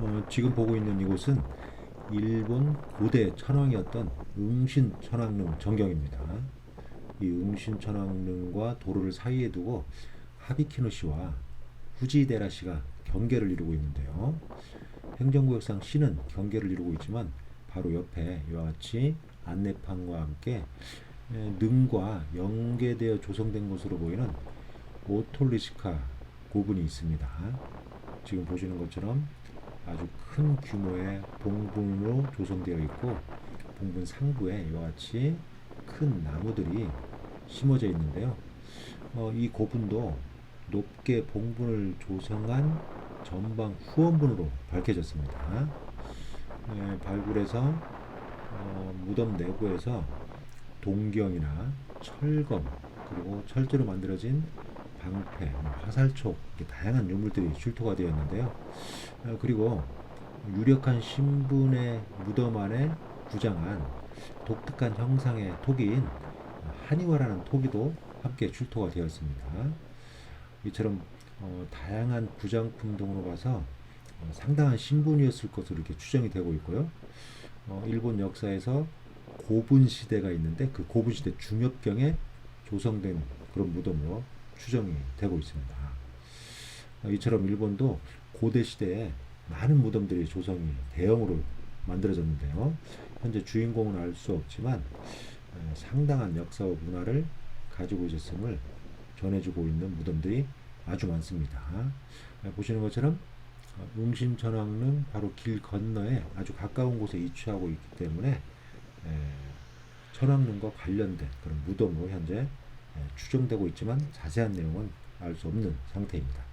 어, 지금 보고 있는 이곳은 일본 고대 천왕이었던 응신 천왕릉 정경입니다. 이 응신 천왕릉과 도로를 사이에 두고 하비키노 시와 후지데라 시가 경계를 이루고 있는데요. 행정구역상 시는 경계를 이루고 있지만 바로 옆에 이와 같이 안내판과 함께 에, 능과 연계되어 조성된 것으로 보이는 오톨리시카 고분이 있습니다. 지금 보시는 것처럼 아주 큰 규모의 봉분으로 조성되어 있고 봉분 상부에 이와 같이 큰 나무들이 심어져 있는데요. 어, 이 고분도 높게 봉분을 조성한 전방 후원분으로 밝혀졌습니다. 예, 발굴해서 어, 무덤 내부에서 동경이나 철검 그리고 철제로 만들어진 방패, 뭐 화살촉 다양한 유물들이 출토가 되었는데요. 어, 그리고 유력한 신분의 무덤 안에 구장한 독특한 형상의 토기인 한이와라는 토기도 함께 출토가 되었습니다. 이처럼 어, 다양한 구장품 등으로 봐서 어, 상당한 신분이었을 것으로 이렇게 추정이 되고 있고요. 어, 일본 역사에서 고분 시대가 있는데 그 고분 시대 중엽경에 조성된 그런 무덤으로 추정이 되고 있습니다. 어, 이처럼 일본도 고대 시대에 많은 무덤들이 조성이 대형으로 만들어졌는데요. 현재 주인공은 알 수 없지만 어, 상당한 역사와 문화를 가지고 있었음을 전해주고 있는 무덤들이 아주 많습니다. 어, 보시는 것처럼 어, 웅신천왕릉 바로 길 건너에 아주 가까운 곳에 위치하고 있기 때문에 에, 천왕릉과 관련된 그런 무덤으로 현재 에, 추정되고 있지만 자세한 내용은 알 수 없는 상태입니다.